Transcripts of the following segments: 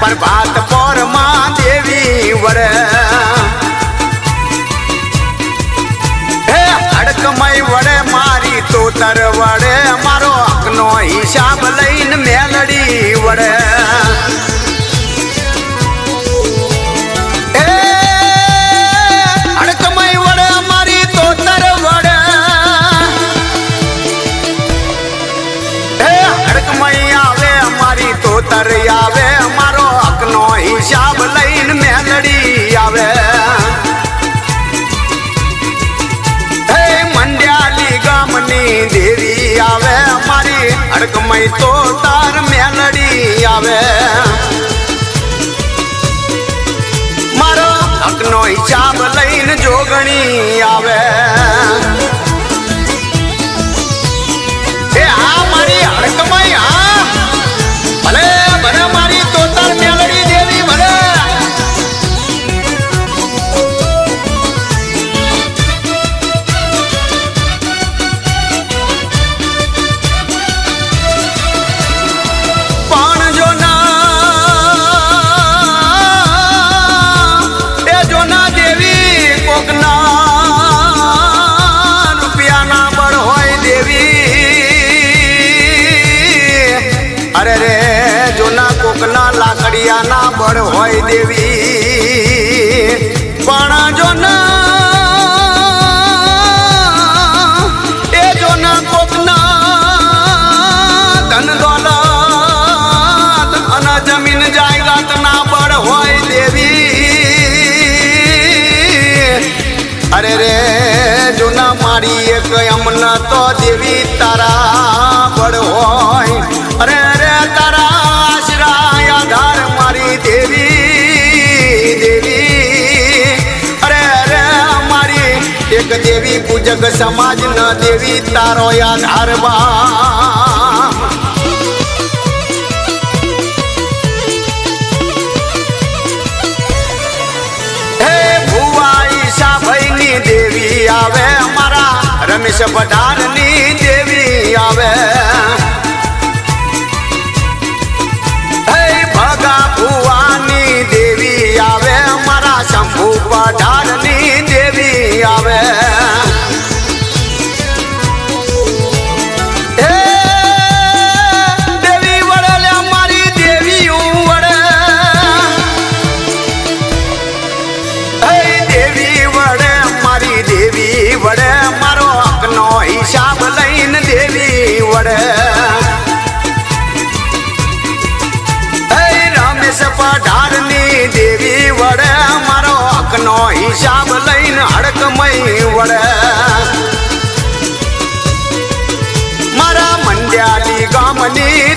પ્રભાત પોરમાં દેવી વડે તોતર આવે મારો હકનો હિસાબ લઈને મેલડી આવે. હે મંડ્યાલી ગામની દેવી આવે મારી અડકમય તો તાર મેલડી આવે. મારો હકનો હિસાબ લઈને જોગણી આવે. લાકડિયાના હોય દેવી. પણ જો ના, એ જોના કોકના ધન દોલત અને જમીન જાયદાદ ના બળ હોય દેવી. અરે રે, જૂના મારી એક અમન તો દેવી તારા બળ હોય. અરે રે આધાર મારી દેવી દેવી અરે રે મારી એક દેવી પૂજક સમાજ ન દેવી તારો આધાર બા હે ભુવા ઈશાભાઈની દેવી આવે અમારા રમેશ પઢારની દેવી આવે પઢારની દેવી આવે. વડે મારો હકનો હિસાબ લઈને દેવી વડે. હકનો હિસાબ લઈને હડકમય વડે મારા મંડ્યાલી ગામની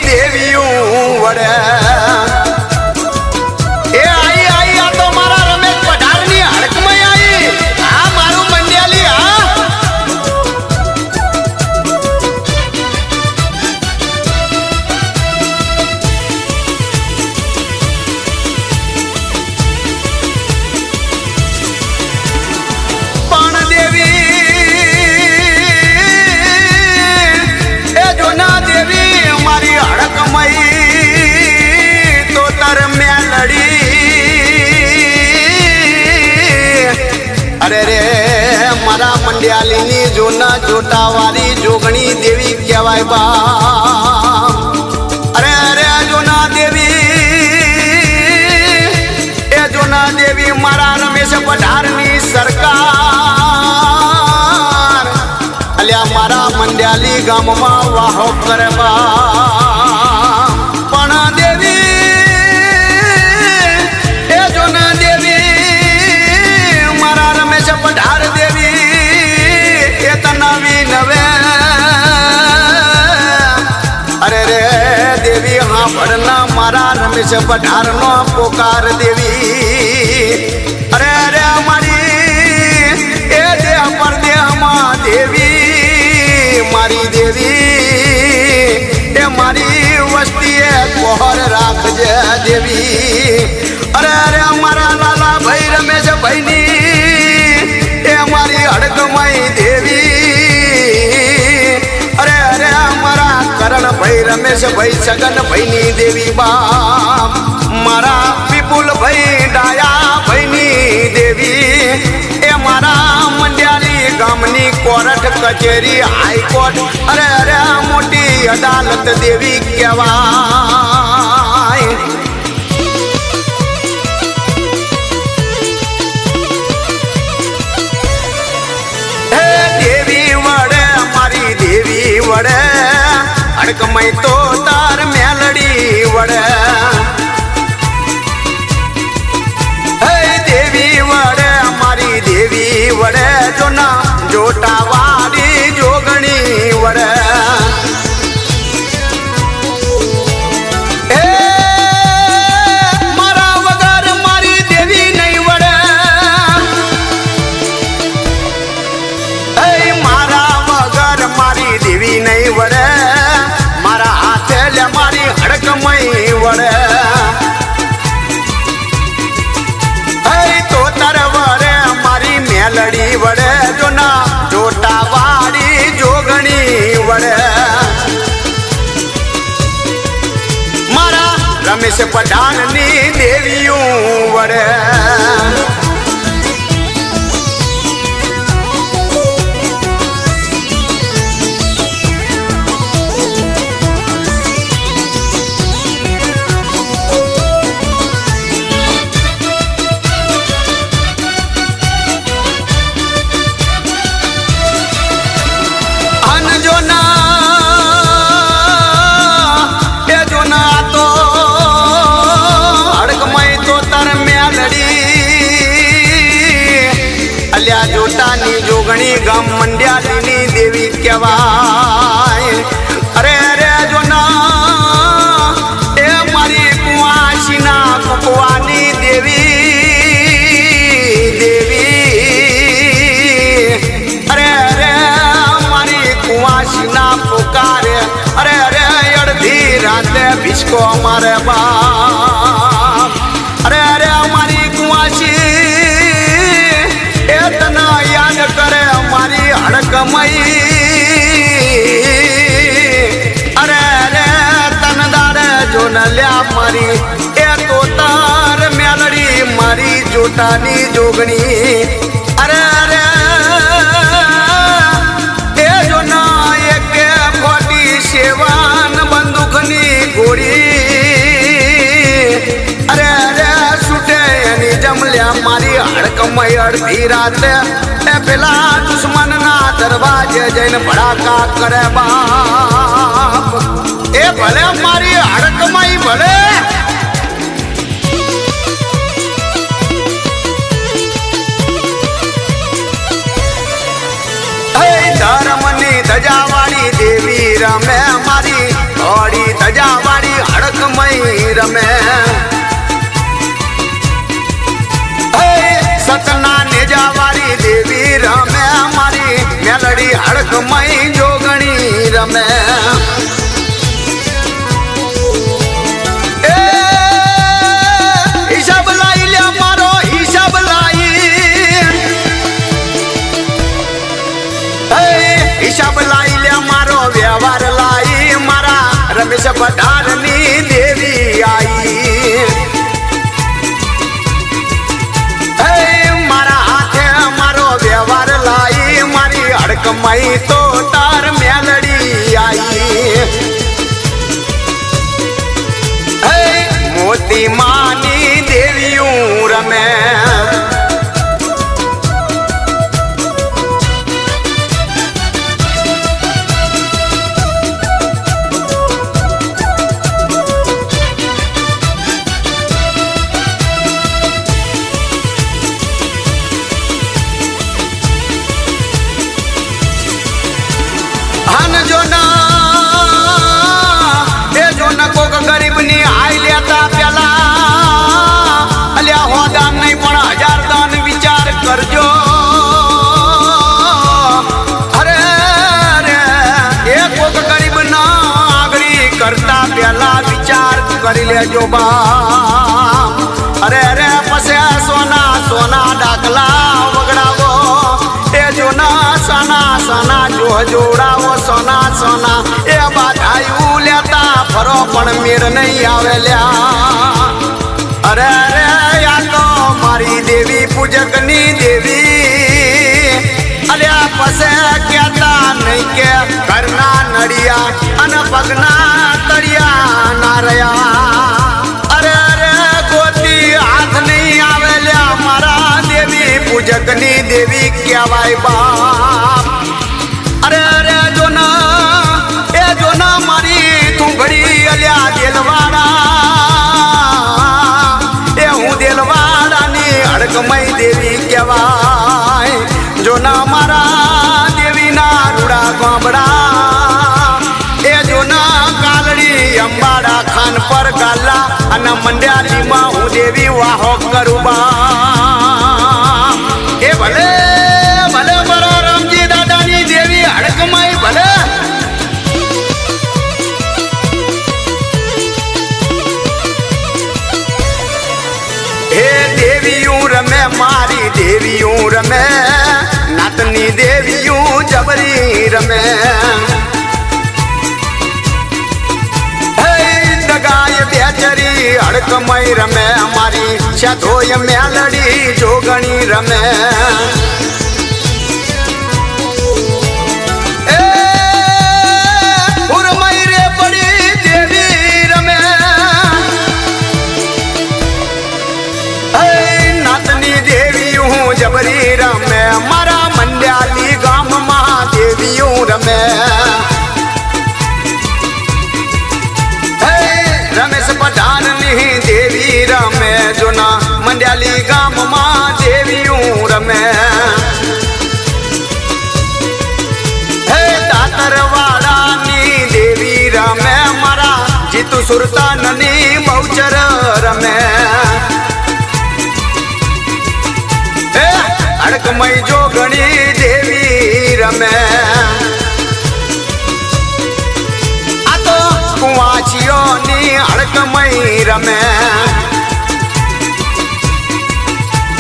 જોટાવાળી જોગણી દેવી કહેવાય બા અરે અરે જોના દેવી એ જોના દેવી મારા રમેશ પઢારની સરકાર. અલ્યા મારા મંડ્યાલી ગામમાં વાહો કરવા મારા રમેશ પઢારનો પોકાર દેવી અરે રે મારી એ દેહ પર દેહમાં દેવી મારી દેવી એ મારી વસ્તીએ કોહર રાખજે દેવી અરે અરે મારા લાલા ભાઈ રમેશ ભાઈની એ મારી હડકમય દેવી અરે અરે મારા કર હરણ ભાઈ રમેશ ભાઈ છગન ભાઈની દેવી બાપ મારા વિપુલ ભાઈ ડાયા ભાઈની દેવી, એ મારા મંડ્યાલી ગામની કોર્ટ કચેરી હાઈકોર્ટ. અરે અરે મોટી અદાલત દેવી કહેવાય. દેવી વડે, મારી દેવી વડે, અડકમય તો રમેશ પઠાણની દેવીયું વડે. દેવી કહેવાય. અરે અરે જોના એ મારી કુવાસીના કુકવાની દેવી દેવી. અરે અરે, મારી કુવાસીના પુકારે, અરે અરે, અડધી રાતે ભીસકો મારે બાપ મારી અરે રે તન દાડે જો ન લ્યા મારી. એ તો તાર મેલડી મારી જોટાની જોગણી. અરે મારી હડકમય અડધી રાતે એ પેલા દુશ્મનના દરવાજે જઈને ભડાકા કરે બાપ એ ભલે મારી હડકમય ભલે હે ધર્મની ધજાવાળી દેવી રમે મારી ઘોડી ધજાવાળી હડકમય રમે હડકમય જોગણી રમે. હિસાબ લાઈ લે મારો વ્યવહાર લાઈ. મારા રમેશ પઠાણની કરી લેજો બા અરે અરે પસ્યા સોના સોના ડાકલા વગડાવો એ જોના સના સના જો જોડાવો સોના સોના એ બાધાયું લેતા ફરો પણ મેળ નહીં આવે લ્યા અરે અરે યાદો મારી દેવી પૂજકની દેવી અલ્યા પસે કેતા નહીં કે ઘરના નડિયા અને પગના મળ્યા નારયા. અરે અરે ગોતી હાથ નહીં આવેલ્યા. મારા દેવી પૂજકની દેવી કહેવાય બાપ. ઉપર ગાલા અને મંડ્યાલીમાં હું દેવી વાહો કરું બા. કમાઈ રમે અમારી સાધોય મેલડી જોગણી રમે. જીતુ સુરતાનની બહુચર રમે. અડકમય જોગણી દેવી રમે. આ તો કુવાચીઓની અડકમય રમે.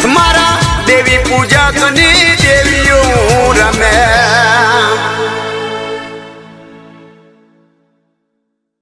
મારા દેવી પૂજકની દેવીઓ રમે.